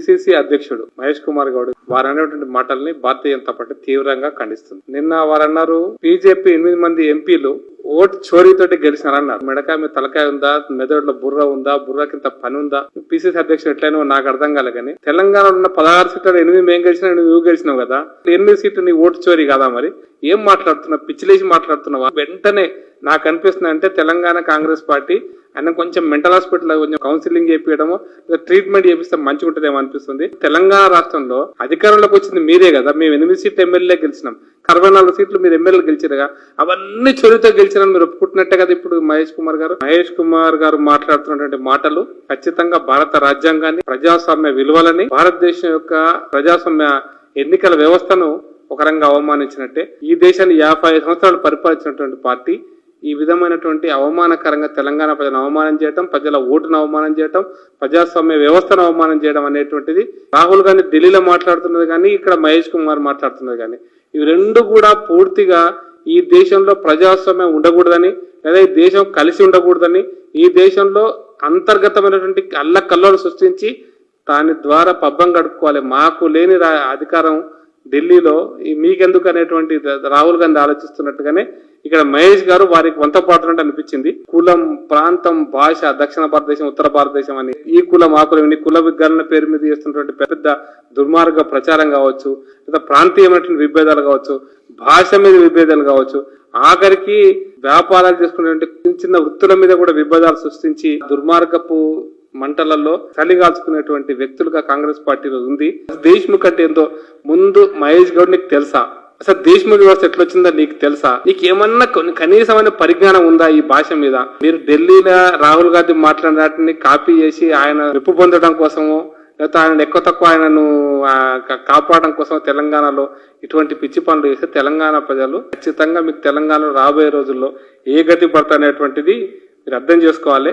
PCC అధ్యక్షుడు మహేష్ కుమార్ గౌడ్ వారు అనేటువంటి మాటల్ని భారతీయ జనతా పార్టీ తీవ్రంగా ఖండిస్తుంది. నిన్న వారు అన్నారు బీజేపీ ఎనిమిది మంది ఎంపీలు ఓటు చోరీతోటి గెలిచినారన్నారు. మెడకాయ మీద తలకాయ ఉందా మెదడులో బుర్ర ఉందా బుర్ర కింద పని ఉందా? పిసిసి అధ్యక్షుడు ఎట్లయినా నాకు అర్థం కాలే తెలంగాణలో ఉన్న పదహారు సీట్లు ఎనిమిది మేము గెలిచినా నువ్వు గెలిచినావు కదా ఎనిమిది సీట్లు నీ ఓటు చోరీ కదా మరి? ఏం మాట్లాడుతున్నావు? పిచ్చిలేసి మాట్లాడుతున్నావా? వెంటనే నాకు అనిపిస్తుంది అంటే తెలంగాణ కాంగ్రెస్ పార్టీ ఆయన కొంచెం మెంటల్ హాస్పిటల్ కొంచెం కౌన్సిలింగ్ చేపించడము ట్రీట్మెంట్ చేపిస్తే మంచిగా ఉంటుందేమో అనిపిస్తుంది. తెలంగాణ రాష్ట్రంలో అధికారంలోకి వచ్చింది మీరే కదా. మేము ఎనిమిది సీట్లు ఎమ్మెల్యే గెలిచినాం. అరవై నాలుగు సీట్లు మీరు ఎమ్మెల్యేలు గెలిచారుగా అవన్నీ చొరితో గెలిచినని మీరు ఒప్పుకుంటున్నట్టే కదా ఇప్పుడు మహేష్ కుమార్ గారు. మహేష్ కుమార్ గారు మాట్లాడుతున్నటువంటి మాటలు ఖచ్చితంగా భారత రాజ్యాంగాన్ని ప్రజాస్వామ్య విలువలని భారతదేశం యొక్క ప్రజాస్వామ్య ఎన్నికల వ్యవస్థను ఒక రంగా అవమానించినట్టే. ఈ దేశాన్ని యాభై ఐదు సంవత్సరాలు పరిపాలించినటువంటి పార్టీ ఈ విధమైనటువంటి అవమానకరంగా తెలంగాణ ప్రజలను అవమానం చేయడం ప్రజల ఓటును అవమానం చేయడం ప్రజాస్వామ్య వ్యవస్థను అవమానం చేయడం అనేటువంటిది రాహుల్ గాంధీ ఢిల్లీలో మాట్లాడుతున్నది కానీ ఇక్కడ మహేష్ కుమార్ మాట్లాడుతున్నది కానీ ఇవి రెండు కూడా పూర్తిగా ఈ దేశంలో ప్రజాస్వామ్యం ఉండకూడదని లేదా ఈ దేశం కలిసి ఉండకూడదని ఈ దేశంలో అంతర్గతమైనటువంటి అల్లకల్లోలు సృష్టించి దాని ద్వారా పబ్బం గడుపుకోవాలి. మాకు లేని రా- అధికారం ఢిల్లీలో ఈ మీకెందుకు అనేటువంటి రాహుల్ గాంధీ ఆలోచిస్తున్నట్టుగానే ఇక్కడ మహేష్ గారు వారికి వంత పాడుతున్నట్టు అనిపించింది. కులం ప్రాంతం భాష దక్షిణ భారతదేశం ఉత్తర భారతదేశం అని. ఈ కులం ఆ కులం కుల విగ్రహాల పేరు మీద చేస్తున్నటువంటి పెద్ద దుర్మార్గ ప్రచారం కావచ్చు లేదా ప్రాంతీయమైనటువంటి విభేదాలు కావచ్చు భాష మీద విభేదాలు కావచ్చు ఆఖరికి వ్యాపారాలు చేసుకునేటువంటి చిన్న చిన్న వృత్తుల మీద కూడా విభేదాలు సృష్టించి దుర్మార్గపు మంటలలో చలిగాల్చుకునేటువంటి వ్యక్తులుగా కాంగ్రెస్ పార్టీలో ఉంది. దేశ్ముఖ్ అంటే ఏందో ముందు మహేష్ గౌడ్ నీకు తెలుసా? అసలు దేశ్ముఖ్ వ్యవస్థ ఎట్లొచ్చిందో నీకు తెలుసా? నీకు ఏమన్నా కనీసమైన పరిజ్ఞానం ఉందా ఈ భాష మీద? మీరు ఢిల్లీలో రాహుల్ గాంధీ మాట్లాడిన వాటిని కాపీ చేసి ఆయన రెప్పు పొందడం కోసమో లేకపోతే ఆయన ఎక్కువ తక్కువ ఆయనను కాపాడడం కోసం తెలంగాణలో ఇటువంటి పిచ్చి పనులు చేస్తే తెలంగాణ ప్రజలు ఖచ్చితంగా మీకు తెలంగాణలో రాబోయే రోజుల్లో ఏ గతి పడతానేటువంటిది మీరు అర్థం చేసుకోవాలి.